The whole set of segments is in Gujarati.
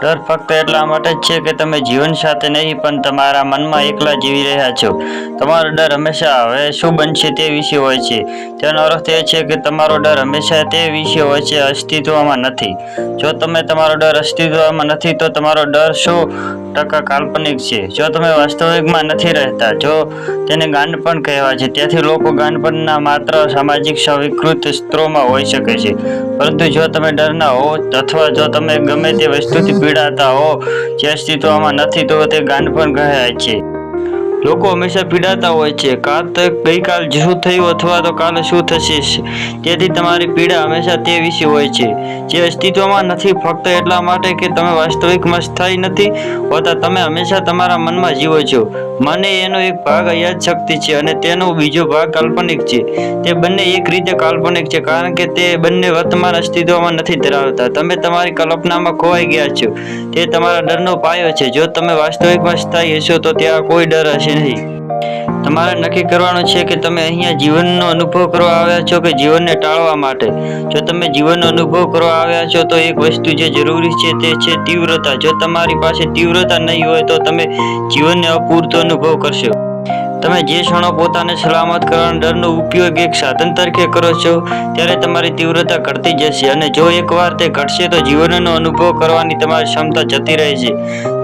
ડર ફક્ત એટલા માટે જ છે કે તમે જીવન સાથે નહીં, પણ તમારા મનમાં એકલા જીવી રહ્યા છો. તમારો ડર હંમેશા હવે શું બનશે તે વિશે હોય છે. તેનો અર્થ એ છે કે તમારો ડર હંમેશા તે વિશે હોય છે અસ્તિત્વમાં નથી. જો તમે તમારો ડર અસ્તિત્વમાં નથી, તો તમારો ડર સો ટકા કાલ્પનિક છે. જો તમે વાસ્તવિકમાં નથી રહેતા, જો તેને ગાંડપણ કહેવાય છે, તેથી લોકો ગાંડપણના માત્ર સામાજિક સ્વીકૃત સ્ત્રોમાં હોઈ શકે છે. પરંતુ જો તમે ડરના હો, અથવા જો તમે ગમે તે વસ્તુથી પીડાતા હો. જે અસ્તિત્વમાં નથી તો તે ગાંડપણ કહેવાય છે. લોકો હંમેશા પીડાતા હોય છે. કાં તો ગઈકાલ શું થયું અથવા તો કાલે શું થશે? તેથી તમારી પીડા હંમેશા તે વિશે હોય છે. જે અસ્તિત્વમાં નથી, ફક્ત એટલા માટે કે તમે વાસ્તવિકમાં સ્થાયી નથી હોતા, તમે હંમેશા તમારા મનમાં જીવો છો. મને એનો એક ભાગ અયાદ શક્તિ છે અને તેનો બીજો ભાગ કાલ્પનિક છે. તે બંને એક રીતે કાલ્પનિક છે, કારણ કે તે બંને વર્તમાન અસ્તિત્વમાં નથી ધરાવતા. તમે તમારી કલ્પનામાં ખોવાઈ ગયા છો. તે તમારા ડરનો પાયો છે. જો તમે વાસ્તવિકમાં સ્થાયી હશો તો ત્યાં કોઈ ડર હશે નહીં. તમારે નક્કી કરવાનું છે કે તમે અહીંયા જીવનનો અનુભવ કરવા આવ્યા છો કે જીવનને ટાળવા માટે? જો તમે જીવનનો અનુભવ કરવા આવ્યા છો, તો એક વસ્તુ જે જરૂરી છે તે છે તીવ્રતા. જો તમારી પાસે તીવ્રતા નહીં હોય, તો તમે જીવનને અપૂરતો અનુભવ કરશો. તમે જે ક્ષણો પોતાને સલામત કરવાના ડરનો ઉપયોગ એક સાધન તરીકે કરો છો, ત્યારે તમારી તીવ્રતા ઘટતી જશે અને જો એકવાર તે ઘટશે તો જીવનનો અનુભવ કરવાની તમારી ક્ષમતા જતી રહે છે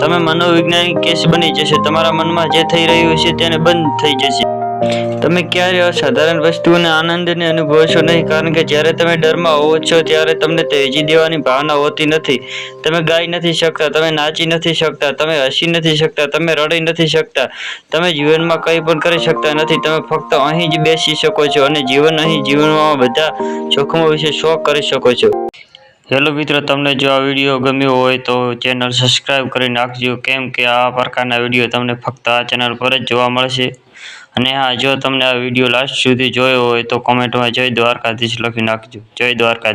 તમે મનોવૈજ્ઞાનિક કેસ બની જશે. તમારા મનમાં જે થઈ રહ્યું છે તેને બંધ થઈ જશે. તમે ક્યારે અસાધારણ વસ્તુઓને આનંદને અનુભવશો નહીં? કારણ કે જ્યારે તમે ડરમાં હોવો છો, ત્યારે તમને તેજી દેવાની ભાવના હોતી નથી. તમે ગાઈ નથી શકતા, તમે નાચી નથી શકતા, તમે હસી નથી શકતા, તમે રડી નથી શકતા, તમે જીવનમાં કંઈ પણ કરી શકતા નથી. તમે ફક્ત અહીં જ બેસી શકો છો અને જીવન અહીં જીવનમાં બધા જોખમો વિશે શોખ કરી શકો છો. હેલો મિત્રો, તમને જો આ વીડિયો ગમ્યો હોય તો ચેનલ સબસ્ક્રાઈબ કરી નાખજો. કેમ કે આ પ્રકારના વીડિયો તમને ફક્ત આ ચેનલ પર જ જોવા મળશે. અને હા, જો તમને આ વીડિયો લાસ્ટ સુધી જોયો હોય તો કોમેન્ટમાં જય દ્વારકાધીશ લખી નાખજો. જય દ્વારકા